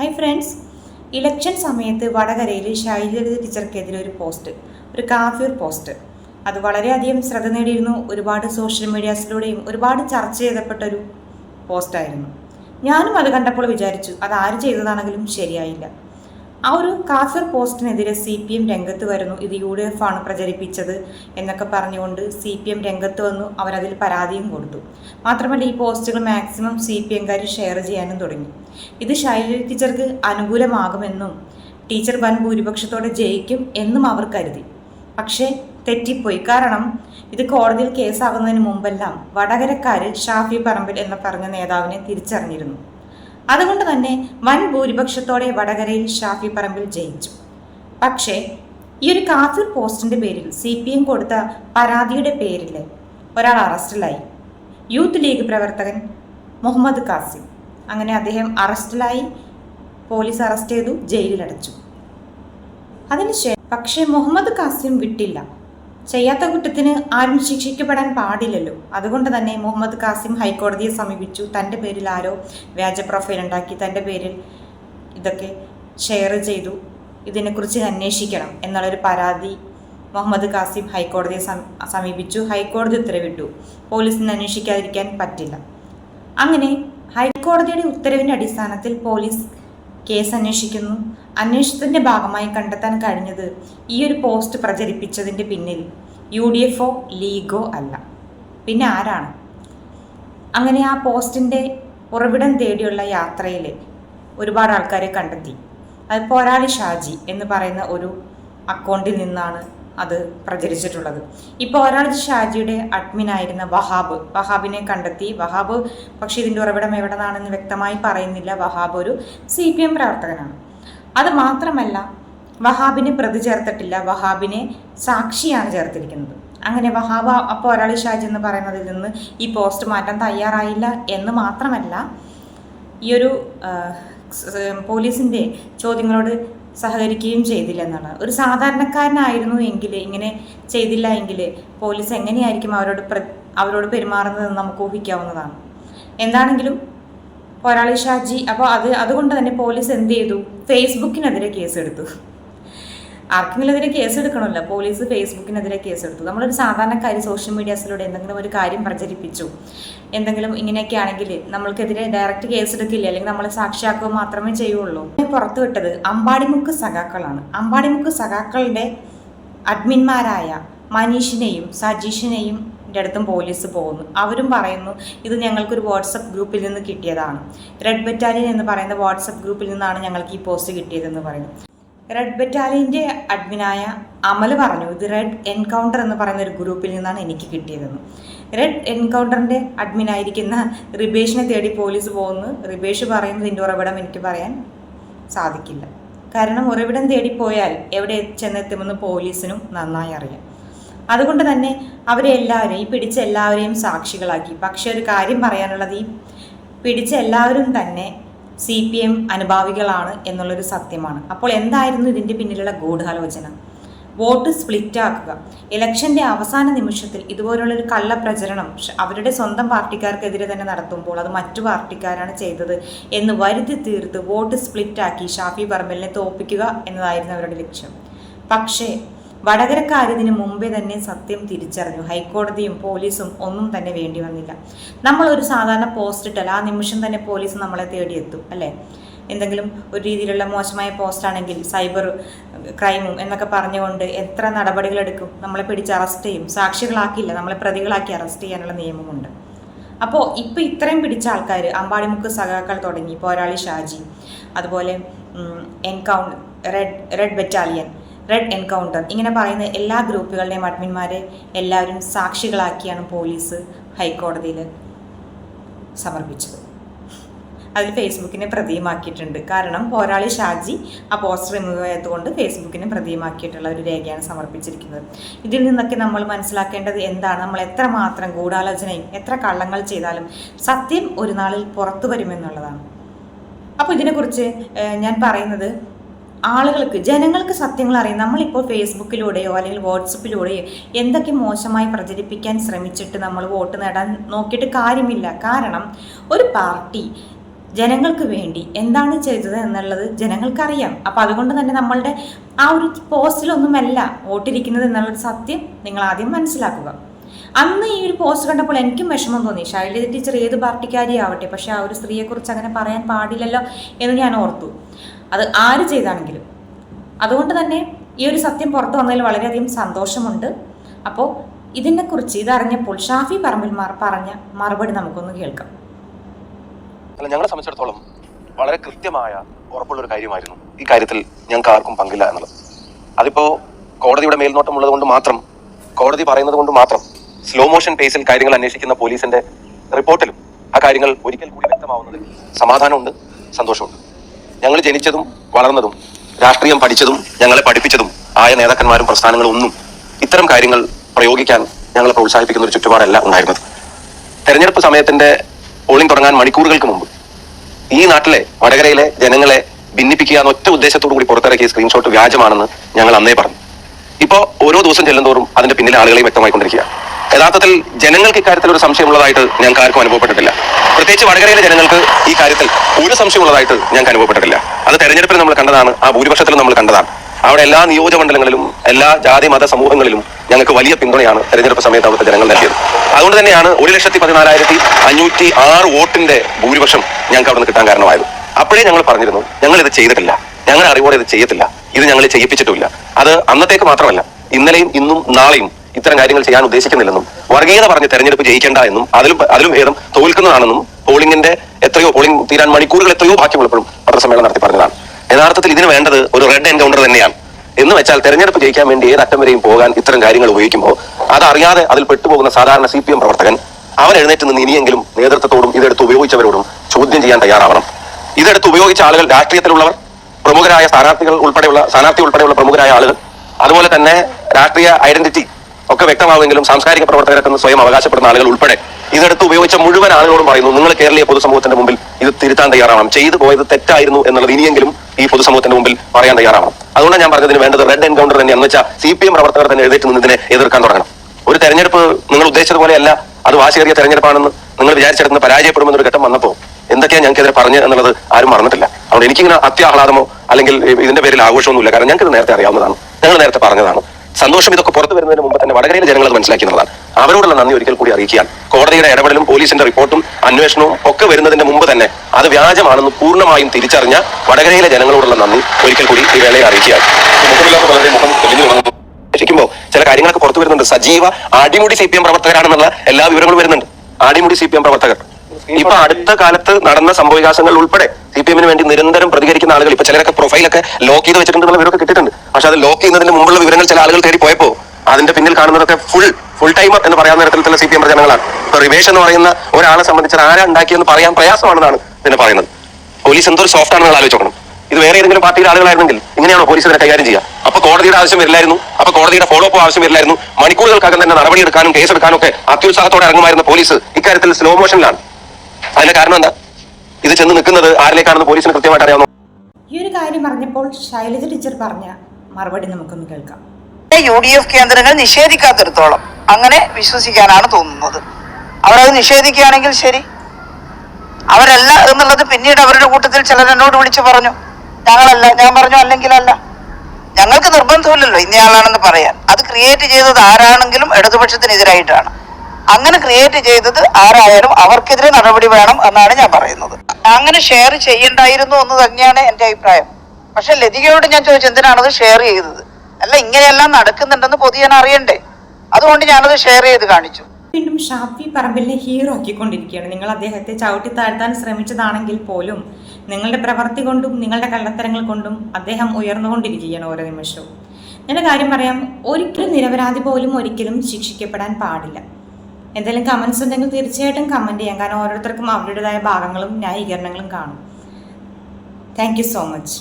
Hi friends election സമയത്ത് വടകരയിൽ ശൈലജ ടീച്ചർക്കെതിരെ ഒരു പോസ്റ്റ് ഒരു കാഫിർ പോസ്റ്റ്. അത് വളരെയധികം ശ്രദ്ധ നേടിയിരുന്നു. ഒരുപാട് സോഷ്യൽ മീഡിയാസിലൂടെയും ഒരുപാട് ചർച്ച ചെയ്തപ്പെട്ട ഒരു പോസ്റ്റായിരുന്നു. ഞാനും അത് കണ്ടപ്പോൾ വിചാരിച്ചു അത് ആര് ചെയ്തതാണെങ്കിലും ശരിയായില്ല. ആ ഒരു കാസർ പോസ്റ്റിനെതിരെ സി പി എം രംഗത്ത് വരുന്നു. ഇത് യു ഡി എഫ് ആണ് പ്രചരിപ്പിച്ചത് എന്നൊക്കെ പറഞ്ഞുകൊണ്ട് സി പി എം രംഗത്ത് വന്നു. അവരതിൽ പരാതിയും കൊടുത്തു. മാത്രമല്ല ഈ പോസ്റ്റുകൾ മാക്സിമം സി പി എംകാർ ഷെയർ ചെയ്യാനും തുടങ്ങി. ഇത് ശൈലി ടീച്ചർക്ക് അനുകൂലമാകുമെന്നും ടീച്ചർ വൻ ഭൂരിപക്ഷത്തോടെ ജയിക്കും എന്നും അവർ കരുതി. പക്ഷേ തെറ്റിപ്പോയി. കാരണം ഇത് കോടതിയിൽ കേസാകുന്നതിന് മുമ്പെല്ലാം വടകരക്കാരിൽ ഷാഫി പറമ്പിൽ എന്ന് പറഞ്ഞ നേതാവിനെ തിരിച്ചറിഞ്ഞിരുന്നു. അതുകൊണ്ട് തന്നെ വൻ ഭൂരിപക്ഷത്തോടെ വടകരയിൽ ഷാഫി പറമ്പിൽ ജയിച്ചു. പക്ഷേ ഈ ഒരു കാഫിർ പോസ്റ്റിന്റെ പേരിൽ സി പി എം കൊടുത്ത പരാതിയുടെ പേരിൽ ഒരാൾ അറസ്റ്റിലായി. യൂത്ത് ലീഗ് പ്രവർത്തകൻ മുഹമ്മദ് കാസിം. അങ്ങനെ അദ്ദേഹം അറസ്റ്റിലായി പോലീസ് അറസ്റ്റ് ചെയ്തു ജയിലിലടച്ചു. അതിനുശേഷം പക്ഷേ മുഹമ്മദ് കാസിം വിട്ടില്ല. ചെയ്യാത്ത കുറ്റത്തിന് ആരും ശിക്ഷിക്കപ്പെടാൻ പാടില്ലല്ലോ. അതുകൊണ്ട് തന്നെ മുഹമ്മദ് കാസിം ഹൈക്കോടതിയെ സമീപിച്ചു. തന്റെ പേരിൽ ആരോ വ്യാജ പ്രൊഫൈൽ ഉണ്ടാക്കി തന്റെ പേരിൽ ഇതൊക്കെ ഷെയർ ചെയ്തു. ഇതിനെക്കുറിച്ച് അന്വേഷിക്കണം എന്നുള്ളൊരു പരാതി മുഹമ്മദ് കാസിം ഹൈക്കോടതിയെ സമീപിച്ചു. ഹൈക്കോടതി ഉത്തരവിട്ടു. പോലീസിന് അന്വേഷിക്കാതിരിക്കാൻ പറ്റില്ല. അങ്ങനെ ഹൈക്കോടതിയുടെ ഉത്തരവിന്റെ അടിസ്ഥാനത്തിൽ പോലീസ് കേസ് അന്വേഷിക്കുന്നു. അന്വേഷണത്തിന്റെ ഭാഗമായി കണ്ടെത്താൻ കഴിഞ്ഞത് ഈ ഒരു പോസ്റ്റ് പ്രചരിപ്പിച്ചതിന്റെ പിന്നിൽ യു ഡി എഫോ ലീഗോ അല്ല. പിന്നെ ആരാണ്? അങ്ങനെ ആ പോസ്റ്റിന്റെ ഉറവിടം തേടിയുള്ള യാത്രയിൽ ഒരുപാട് ആൾക്കാരെ കണ്ടെത്തി. അത് പോരാളി ഷാജി എന്ന് പറയുന്ന ഒരു അക്കൗണ്ടിൽ നിന്നാണ് അത് പ്രചരിച്ചിട്ടുള്ളത്. ഇപ്പോൾ ഒരാൾ ഷാജിയുടെ അഡ്മിനായിരുന്ന വഹാബ് വഹാബിനെ കണ്ടെത്തി. വഹാബ് പക്ഷേ ഇതിന്റെ ഉറവിടം എവിടെ നിന്നാണെന്ന് വ്യക്തമായി പറയുന്നില്ല. വഹാബ് ഒരു സി പി എം പ്രവർത്തകനാണ്. അത് മാത്രമല്ല വഹാബിനെ പ്രതി ചേർത്തിട്ടില്ല. വഹാബിനെ സാക്ഷിയാണ് ചേർത്തിരിക്കുന്നത്. അങ്ങനെ വഹാബ് അപ്പോൾ ഒരാൾ ഷാജി എന്ന് പറയുന്നതിൽ നിന്ന് ഈ പോസ്റ്റ് മാറ്റാൻ തയ്യാറായില്ല എന്ന് മാത്രമല്ല ഈ ഒരു പോലീസിന്റെ ചോദ്യങ്ങളോട് സഹകരിക്കുകയും ചെയ്തില്ല എന്നുള്ളത്. ഒരു സാധാരണക്കാരനായിരുന്നു എങ്കിൽ ഇങ്ങനെ ചെയ്തില്ല എങ്കിൽ പോലീസ് എങ്ങനെയായിരിക്കും അവരോട് അവരോട് പെരുമാറുന്നതെന്ന് നമുക്ക് ഊഹിക്കാവുന്നതാണ്. എന്താണെങ്കിലും പോരാളി ഷാജി അപ്പോൾ അത് അതുകൊണ്ട് തന്നെ പോലീസ് എന്ത് ചെയ്തു? ഫേസ്ബുക്കിനെതിരെ കേസെടുത്തു. ആർക്കെങ്കിലെതിരെ കേസ് എടുക്കണമല്ലോ പോലീസ് ഫേസ്ബുക്കിനെതിരെ കേസ് എടുത്തു നമ്മളൊരു സാധാരണക്കാര് സോഷ്യൽ മീഡിയാസിലൂടെ എന്തെങ്കിലും ഒരു കാര്യം പ്രചരിപ്പിച്ചു. എന്തെങ്കിലും ഇങ്ങനെയൊക്കെ ആണെങ്കിൽ നമ്മൾക്കെതിരെ ഡയറക്റ്റ് കേസ് എടുക്കില്ല അല്ലെങ്കിൽ നമ്മൾ സാക്ഷിയാക്കുക മാത്രമേ ചെയ്യുള്ളൂ. പുറത്തുവിട്ടത് അമ്പാടിമുക്ക് സഖാക്കളാണ്. അമ്പാടിമുക്ക് സഖാക്കളുടെ അഡ്മിന്മാരായ മനീഷിനെയും സജീഷിനെയും അടുത്തും പോലീസ് പോകുന്നു. അവരും പറയുന്നു ഇത് ഞങ്ങൾക്കൊരു വാട്സപ്പ് ഗ്രൂപ്പിൽ നിന്ന് കിട്ടിയതാണ്. റെഡ് ബറ്റാലിയൻ എന്ന് പറയുന്ന വാട്സപ്പ് ഗ്രൂപ്പിൽ നിന്നാണ് ഞങ്ങൾക്ക് ഈ പോസ്റ്റ് കിട്ടിയതെന്ന് പറയുന്നു. റെഡ് ബറ്റാലിയന്റെ അഡ്മിനായ അമൽ പറഞ്ഞു ഇത് റെഡ് എൻകൗണ്ടർ എന്ന് പറയുന്ന ഒരു ഗ്രൂപ്പിൽ നിന്നാണ് എനിക്ക് കിട്ടിയതെന്ന്. റെഡ് എൻകൗണ്ടറിന്റെ അഡ്മിനായിരിക്കുന്ന റിബേഷിനെ തേടി പോലീസ് പോകുന്നു. റിബേഷ് പറയുന്നത് ഇതിന്റെ ഉറവിടം എനിക്ക് പറയാൻ സാധിക്കില്ല. കാരണം ഉറവിടം തേടിപ്പോയാൽ പോയാൽ എവിടെ ചെന്നെത്തുമെന്ന് പോലീസിനും നന്നായി അറിയാം. അതുകൊണ്ട് തന്നെ അവരെ എല്ലാവരെയും ഈ പിടിച്ച എല്ലാവരെയും സാക്ഷികളാക്കി. പക്ഷേ ഒരു കാര്യം പറയാനുള്ളത് ഈ പിടിച്ച എല്ലാവരും തന്നെ സി പി എം അനുഭാവികളാണ് എന്നുള്ളൊരു സത്യമാണ്. അപ്പോൾ എന്തായിരുന്നു ഇതിന്റെ പിന്നിലുള്ള ഗൂഢാലോചന? വോട്ട് സ്പ്ലിറ്റ് ആക്കുക ഇലക്ഷന്റെ അവസാന നിമിഷത്തിൽ ഇതുപോലുള്ളൊരു കള്ള പ്രചരണം അവരുടെ സ്വന്തം പാർട്ടിക്കാർക്കെതിരെ തന്നെ നടത്തുമ്പോൾ അത് മറ്റു പാർട്ടിക്കാരാണ് ചെയ്തത് എന്ന് വരുത്തി തീർത്ത് വോട്ട് സ്പ്ലിറ്റ് ആക്കി ഷാഫി പറമ്പലിനെ തോപ്പിക്കുക എന്നതായിരുന്നു അവരുടെ ലക്ഷ്യം. പക്ഷേ വടകരക്കാർ മുമ്പേ തന്നെ സത്യം തിരിച്ചറിഞ്ഞു. ഹൈക്കോടതിയും പോലീസും ഒന്നും തന്നെ വേണ്ടി വന്നില്ല. നമ്മൾ ഒരു സാധാരണ പോസ്റ്റ് ഇട്ടാൽ ആ നിമിഷം തന്നെ പോലീസ് നമ്മളെ തേടിയെത്തും അല്ലേ? എന്തെങ്കിലും ഒരു രീതിയിലുള്ള മോശമായ പോസ്റ്റ് ആണെങ്കിൽ സൈബർ ക്രൈമും എന്നൊക്കെ പറഞ്ഞുകൊണ്ട് എത്ര നടപടികൾ എടുക്കും? നമ്മളെ പിടിച്ച് അറസ്റ്റ് ചെയ്യും. സാക്ഷികളാക്കില്ല നമ്മളെ പ്രതികളാക്കി അറസ്റ്റ് ചെയ്യാനുള്ള നിയമമുണ്ട്. അപ്പോൾ ഇപ്പോൾ ഇത്രയും പിടിച്ച ആൾക്കാർ അമ്പാടിമുക്ക് സഖാക്കൾ തുടങ്ങി പോരാളി ഷാജി അതുപോലെ എൻകൗണ്ട് red red battalion red encounter ഇങ്ങനെ പറയുന്ന എല്ലാ ഗ്രൂപ്പുകളുടെയും അഡ്മിന്മാരെ എല്ലാവരും സാക്ഷികളാക്കിയാണ് പോലീസ് ഹൈക്കോടതിയിൽ സമർപ്പിച്ചത്. അതിൽ ഫേസ്ബുക്കിനെ പ്രതിയുമാക്കിയിട്ടുണ്ട് കാരണം പോരാളി ഷാജി ആ പോസ്റ്റർ റിമൂവ് ആയതുകൊണ്ട് ഫേസ്ബുക്കിനെ പ്രതിയുമാക്കിയിട്ടുള്ള ഒരു രേഖയാണ് സമർപ്പിച്ചിരിക്കുന്നത്. ഇതിൽ നിന്നൊക്കെ നമ്മൾ മനസ്സിലാക്കേണ്ടത് എന്താണ്? നമ്മൾ എത്ര മാത്രം ഗൂഢാലോചനയും എത്ര കള്ളങ്ങൾ ചെയ്താലും സത്യം ഒരു നാളിൽ പുറത്തു വരുമെന്നുള്ളതാണ്. അപ്പോൾ ഇതിനെക്കുറിച്ച് ഞാൻ പറയുന്നത് ആളുകൾക്ക് ജനങ്ങൾക്ക് സത്യങ്ങൾ അറിയാം നമ്മളിപ്പോൾ ഫേസ്ബുക്കിലൂടെയോ അല്ലെങ്കിൽ വാട്സപ്പിലൂടെയോ എന്തൊക്കെ മോശമായി പ്രചരിപ്പിക്കാൻ ശ്രമിച്ചിട്ട് നമ്മൾ വോട്ട് നേടാൻ നോക്കിയിട്ട് കാര്യമില്ല. കാരണം ഒരു പാർട്ടി ജനങ്ങൾക്ക് വേണ്ടി എന്താണ് ചെയ്തത് എന്നുള്ളത് ജനങ്ങൾക്കറിയാം. അപ്പോൾ അതുകൊണ്ട് തന്നെ നമ്മളുടെ ആ ഒരു പോസ്റ്റിലൊന്നുമല്ല വോട്ടിരിക്കുന്നത് എന്നുള്ളൊരു സത്യം നിങ്ങൾ ആദ്യം മനസ്സിലാക്കുക. അന്ന് ഈ ഒരു പോസ്റ്റ് കണ്ടപ്പോൾ എനിക്കും വിഷമം തോന്നി. ശൈലജ ടീച്ചർ ഏത് പാർട്ടിക്കാരി ആവട്ടെ പക്ഷെ ആ ഒരു സ്ത്രീയെക്കുറിച്ച് അങ്ങനെ പറയാൻ പാടില്ലല്ലോ എന്ന് ഞാൻ ഓർത്തു. അത് ആര് ചെയ്താണെങ്കിലും. അതുകൊണ്ട് തന്നെ ഈ ഒരു സത്യം പുറത്തു വന്നതിൽ വളരെയധികം സന്തോഷമുണ്ട്. അപ്പോൾ ഇതിനെക്കുറിച്ച് ഇതറിഞ്ഞപ്പോൾ ഷാഫി പറമ്പിൽമാർ പറഞ്ഞ മറുപടി നമുക്കൊന്ന് കേൾക്കാം. അല്ല ഞങ്ങളെ സംബന്ധിച്ചിടത്തോളം വളരെ കൃത്യമായ ഉറപ്പുള്ള ഒരു കാര്യമായിരുന്നു ഈ കാര്യത്തിൽ ഞങ്ങൾക്ക് ആർക്കും പങ്കില്ല എന്നുള്ളത്. അതിപ്പോ കോടതിയുടെ മേൽനോട്ടം ഉള്ളത് കൊണ്ട് മാത്രം കോടതി പറയുന്നത് കൊണ്ട് മാത്രം സ്ലോ മോഷൻ പേസിൽ കാര്യങ്ങൾ അന്വേഷിക്കുന്ന പോലീസിന്റെ റിപ്പോർട്ടിലും ആ കാര്യങ്ങൾ ഒരിക്കൽ കൂടി വ്യക്തമാവുന്നതിൽ സമാധാനമുണ്ട് സന്തോഷമുണ്ട്. ഞങ്ങൾ ജനിച്ചതും വളർന്നതും രാഷ്ട്രീയം പഠിച്ചതും ഞങ്ങളെ പഠിപ്പിച്ചതും ആയ നേതാക്കന്മാരും പ്രസ്ഥാനങ്ങളും ഒന്നും ഇത്തരം കാര്യങ്ങൾ പ്രയോഗിക്കാൻ ഞങ്ങളെ പ്രോത്സാഹിപ്പിക്കുന്ന ഒരു ചുറ്റുപാടല്ല ഉണ്ടായിരുന്നത്. തെരഞ്ഞെടുപ്പ് സമയത്തിന്റെ പോളിംഗ് തുടങ്ങാൻ മണിക്കൂറുകൾക്ക് മുമ്പ് ഈ നാട്ടിലെ വടകരയിലെ ജനങ്ങളെ ഭിന്നിപ്പിക്കുക എന്ന ഒറ്റ ഉദ്ദേശത്തോടു കൂടി പുറത്തിറക്കിയ സ്ക്രീൻഷോട്ട് വ്യാജമാണെന്ന് ഞങ്ങൾ അന്നേ പറഞ്ഞു. ഇപ്പോൾ ഓരോ ദിവസം ചെല്ലുന്തോറും അതിന്റെ പിന്നിലെ ആളുകളെ വ്യക്തമായിക്കൊണ്ടിരിക്കുക യഥാർത്ഥത്തിൽ ജനങ്ങൾക്ക് ഇക്കാര്യത്തിൽ ഒരു സംശയമുള്ളതായിട്ട് ഞങ്ങൾക്ക് ആർക്കും അനുഭവപ്പെട്ടിട്ടില്ല. പ്രത്യേകിച്ച് വടകരയിലെ ജനങ്ങൾക്ക് ഈ കാര്യത്തിൽ ഒരു സംശയമുള്ളതായിട്ട് ഞങ്ങൾക്ക് അനുഭവപ്പെട്ടിട്ടില്ല. അത് തെരഞ്ഞെടുപ്പിൽ നമ്മൾ കണ്ടതാണ് ആ ഭൂരിപക്ഷത്തിലും നമ്മൾ കണ്ടതാണ്. അവിടെ എല്ലാ നിയോജകമണ്ഡലങ്ങളിലും എല്ലാ ജാതി മത സമൂഹങ്ങളിലും ഞങ്ങൾക്ക് വലിയ പിന്തുണയാണ് തെരഞ്ഞെടുപ്പ് സമയത്ത് അവിടുത്തെ ജനങ്ങൾ നൽകിയത്. അതുകൊണ്ട് തന്നെയാണ് ഒരു ലക്ഷത്തി പതിനാലായിരത്തി അഞ്ഞൂറ്റി ആറ് വോട്ടിന്റെ ഭൂരിപക്ഷം ഞങ്ങൾക്ക് അവിടെ നിന്ന് കിട്ടാൻ കാരണമായത്. അപ്പോഴേ ഞങ്ങൾ പറഞ്ഞിരുന്നു ഞങ്ങൾ ഇത് ചെയ്തിട്ടില്ല. ഞങ്ങളെ അറിവോടെ ഇത് ചെയ്യത്തില്ല. ഇത് ഞങ്ങൾ ചെയ്യിപ്പിച്ചിട്ടില്ല അത് അന്നത്തേക്ക് മാത്രമല്ല ഇന്നലെയും ഇന്നും നാളെയും ഇത്തരം കാര്യങ്ങൾ ചെയ്യാൻ ഉദ്ദേശിക്കുന്നില്ലെന്നും വർഗീയത പറഞ്ഞ് തെരഞ്ഞെടുപ്പ് ജയിക്കേണ്ട എന്നും അതിലും അതിലും ഭേദം തോൽക്കുന്നതാണെന്നും പോളിംഗിന്റെ എത്രയോ പോളിംഗ് തീരാൻ മണിക്കൂറുകൾ എത്രയോ ബാക്കിയുള്ളപ്പോഴും പത്രസമ്മേളനം നടത്തി പറഞ്ഞതാണ്. യഥാർത്ഥത്തിൽ ഇതിന് വേണ്ടത് ഒരു റെഡ് എൻകൗണ്ടർ തന്നെയാണ്. എന്ന് വെച്ചാൽ തെരഞ്ഞെടുപ്പ് ജയിക്കാൻ വേണ്ടി ഏത് അറ്റം വരെയും പോകാൻ ഇത്തരം കാര്യങ്ങൾ ഉപയോഗിക്കുമ്പോൾ അതറിയാതെ അതിൽ പെട്ടുപോകുന്ന സാധാരണ സി പി എം പ്രവർത്തകൻ അവൻ എഴുന്നേറ്റ് നിന്ന് ഇനിയെങ്കിലും നേതൃത്വത്തോടും ഇതെടുത്ത് ഉപയോഗിച്ചവരോടും ചോദ്യം ചെയ്യാൻ തയ്യാറാവണം. ഇതെടുത്ത് ഉപയോഗിച്ച ആളുകൾ രാഷ്ട്രീയത്തിലുള്ളവർ പ്രമുഖരായ സ്ഥാനാർത്ഥികൾ ഉൾപ്പെടെയുള്ള സ്ഥാനാർത്ഥി ഉൾപ്പെടെയുള്ള പ്രമുഖരായ ആളുകൾ അതുപോലെ തന്നെ രാഷ്ട്രീയ ഐഡന്റിറ്റി ഒക്കെ വ്യക്തമാവുമെങ്കിലും സാംസ്കാരിക പ്രവർത്തകരൊക്കെ സ്വയം അവകാശപ്പെടുന്ന ആളുകൾ ഉൾപ്പെടെ ഇതെടുത്ത് ഉപയോഗിച്ച മുഴുവൻ ആളുകളോടും പറയുന്നു നിങ്ങൾ കേരളീയ പൊതുസമൂഹത്തിന്റെ മുമ്പിൽ ഇത് തിരുത്താൻ തയ്യാറാവണം. ചെയ്തു പോയത് തെറ്റായിരുന്നു എന്നുള്ളത് ഇനിയെങ്കിലും ഈ പൊതുസമൂഹത്തിന്റെ മുമ്പിൽ പറയാൻ തയ്യാറാവണം. അതുകൊണ്ടാണ് ഞാൻ പറഞ്ഞതിന് വേണ്ടത് റെഡ് എൻകൗണ്ടർ തന്നെ എന്ന് വെച്ചാൽ സി പി എം പ്രവർത്തകർ തന്നെ എഴുതേറ്റ് നിന്ന് ഇതിനെ എതിർക്കാൻ തുടങ്ങണം. ഒരു തെരഞ്ഞെടുപ്പ് നിങ്ങൾ ഉദ്ദേശിച്ചതുപോലെയല്ല അത് വാശിയേറിയ തെരഞ്ഞെടുപ്പാണെന്ന് നിങ്ങൾ വിചാരിച്ചെടുക്കുന്ന പരാജയപ്പെടുമെന്നൊരു ഘട്ടം വന്നപ്പോൾ എന്തൊക്കെയാ ഞങ്ങൾക്കെതിരെ പറഞ്ഞു എന്നുള്ളത് ആരും മറന്നിട്ടില്ല. അതുകൊണ്ട് എനിക്കിങ്ങനെ അത്യാഹ്ലാദമോ അല്ലെങ്കിൽ ഇതിന്റെ പേരിൽ ആഘോഷമൊന്നുമില്ല. കാരണം ഞങ്ങൾക്ക് നേരത്തെ അറിയാവുന്നതാണ്. ഞങ്ങൾ നേരത്തെ പറഞ്ഞതാണ്. സന്തോഷം ഇതൊക്കെ പുറത്തു വരുന്നതിന് മുമ്പ് തന്നെ വടകരയിലെ ജനങ്ങൾ അത് മനസ്സിലാക്കിയെന്നുള്ളതാണ്. അവരോടുള്ള നന്ദി ഒരിക്കൽ കൂടി അറിയിക്കാൻ കോടതിയുടെ ഇടപെടലും പോലീസിന്റെ റിപ്പോർട്ടും അന്വേഷണവും ഒക്കെ വരുന്നതിന് മുമ്പ് തന്നെ അത് വ്യാജമാണെന്ന് പൂർണമായും തിരിച്ചറിഞ്ഞ വടകരയിലെ ജനങ്ങളോടുള്ള നന്ദി ഒരിക്കൽ കൂടി ഈ വേളയെ അറിയിക്കുകയാണ്. മുഖമില്ലാത്ത പലരുടെയും മുഖം തെളിഞ്ഞു തുടങ്ങുന്നു. അന്വേഷിക്കുമ്പോൾ ചില കാര്യങ്ങളൊക്കെ പുറത്തു വരുന്നുണ്ട്. സജീവ അടിമുടി സി പി എം പ്രവർത്തകരാണെന്നുള്ള എല്ലാ വിവരങ്ങളും വരുന്നുണ്ട്. അടിമുടി സി പി എം പ്രവർത്തകർ. ഇപ്പൊ അടുത്ത കാലത്ത് നടന്ന സംഭവവികാസങ്ങൾ ഉൾപ്പെടെ സി പി എമ്മിന് വേണ്ടി നിരന്തരം പ്രതികരിക്കുന്ന ആളുകൾ ഇപ്പൊ ചിലരൊക്കെ പ്രൊഫൈലൊക്കെ ലോക്ക് ചെയ്ത് വെച്ചിട്ടുണ്ടെന്നുള്ള വിവരമൊക്കെ കിട്ടിയിട്ടുണ്ട്. പക്ഷെ അത് ലോക്ക് ചെയ്യുന്നതിന് മുമ്പുള്ള വിവരങ്ങൾ ചില ആളുകൾ തേടി പോയപ്പോ അതിന്റെ പിന്നിൽ കാണുന്നതൊക്കെ ഫുൾ ഫുൾ ടൈമർ എന്ന് പറയാവുന്ന തരത്തിലുള്ള സി പി എം പ്രചരണങ്ങളാണ്. ഇപ്പൊ റിവേഷ് എന്ന് പറയുന്ന ഒരാളെ സംബന്ധിച്ച് ആരാ ഉണ്ടാക്കിയെന്ന് പറയാൻ പ്രയാസമാണെന്നാണ് ഇതിനെ പറയുന്നത്. പോലീസ് എന്തൊരു സോഫ്റ്റ് ആണെന്ന് ആലോചിക്കണം ഇത് വേറെ ഏതെങ്കിലും പാർട്ടിയുടെ ആളുകളായിരുന്നെങ്കിൽ ഇങ്ങനെയാണോ പോലീസ് ഇതിനെ കൈകാര്യം ചെയ്യുക? അപ്പൊ കോടതിയുടെ ആവശ്യം വരില്ലായിരുന്നു. അപ്പൊ കോടതിയുടെ ഫോളോ അപ്പ് ആവശ്യം വരില്ലായിരുന്നു. മണിക്കൂറുകൾക്കകം തന്നെ നടപടി നടപടിയെടുക്കാനും കേസെടുക്കാനും ഒക്കെ അത്യുത്സാഹത്തോടെ ഇറങ്ങുമായിരുന്ന പോലീസ്. ഇക്കാര്യത്തിൽ സ്ലോ മോഷനിലാണ് അതിന്റെ കാരണം എന്താ? ഇത് ചെന്ന് നിൽക്കുന്നത് ആരിലേക്കാണെന്ന് പോലീസിന് കൃത്യമായിട്ട് അറിയാവുന്ന ഈ ഒരു കാര്യം പറഞ്ഞപ്പോൾ ശൈലജ ടീച്ചർ പറഞ്ഞ മറുപടി നമുക്കൊന്ന് കേൾക്കാം. യു ഡി എഫ് കേന്ദ്രങ്ങൾ നിഷേധിക്കാത്തിടത്തോളം അങ്ങനെ വിശ്വസിക്കാനാണ് തോന്നുന്നത്. അവരത് നിഷേധിക്കുകയാണെങ്കിൽ ശരി. അവരല്ല എന്നുള്ളത് പിന്നീട് അവരുടെ കൂട്ടത്തിൽ ചിലർ എന്നോട് വിളിച്ചു പറഞ്ഞു ഞങ്ങളല്ല ഞാൻ പറഞ്ഞു അല്ലെങ്കിലല്ല. ഞങ്ങൾക്ക് നിർബന്ധമില്ലല്ലോ ഇന്നയാളാണെന്ന് പറയാൻ. അത് ക്രിയേറ്റ് ചെയ്തത് ആരാണെങ്കിലും ഇടതുപക്ഷത്തിനെതിരായിട്ടാണ്. അങ്ങനെ ക്രിയേറ്റ് ചെയ്തത് ആരായാലും അവർക്കെതിരെ നടപടി വേണം എന്നാണ് ഞാൻ പറയുന്നത്. അങ്ങനെ ഷെയർ ചെയ്യണ്ടായിരുന്നു എന്ന് തന്നെയാണ് എന്റെ അഭിപ്രായം. പക്ഷെ ലതികയോട് ഞാൻ ചോദിച്ചു എന്തിനാണത് ഷെയർ ചെയ്തത്? അല്ല ഇങ്ങനെയെല്ലാം നടക്കുന്നുണ്ടെന്ന് പൊതുജനം അറിയണ്ടേ? അതുകൊണ്ട് ഞാനത് ഷെയർ ചെയ്ത് കാണിച്ചു. വീണ്ടും ഷാഫി പറമ്പിലിനെ ഹീറോ ആക്കിക്കൊണ്ടിരിക്കുകയാണ്. നിങ്ങൾ അദ്ദേഹത്തെ ചവിട്ടി താഴ്ത്താൻ ശ്രമിച്ചതാണെങ്കിൽ പോലും നിങ്ങളുടെ പ്രവൃത്തി കൊണ്ടും നിങ്ങളുടെ കള്ളത്തരങ്ങൾ കൊണ്ടും അദ്ദേഹം ഉയർന്നുകൊണ്ടിരിക്കുകയാണ് ഓരോ നിമിഷവും. ഞാൻ കാര്യം പറയാം. ഒരിക്കലും നിരപരാധി പോലും ഒരിക്കലും ശിക്ഷിക്കപ്പെടാൻ പാടില്ല. എന്തെങ്കിലും കമൻസ് ഉണ്ടെങ്കിൽ തീർച്ചയായിട്ടും കമന്റ് ചെയ്യാം. കാരണം ഓരോരുത്തർക്കും അവരുടേതായ ഭാഗങ്ങളും ന്യായീകരണങ്ങളും കാണും. Thank so much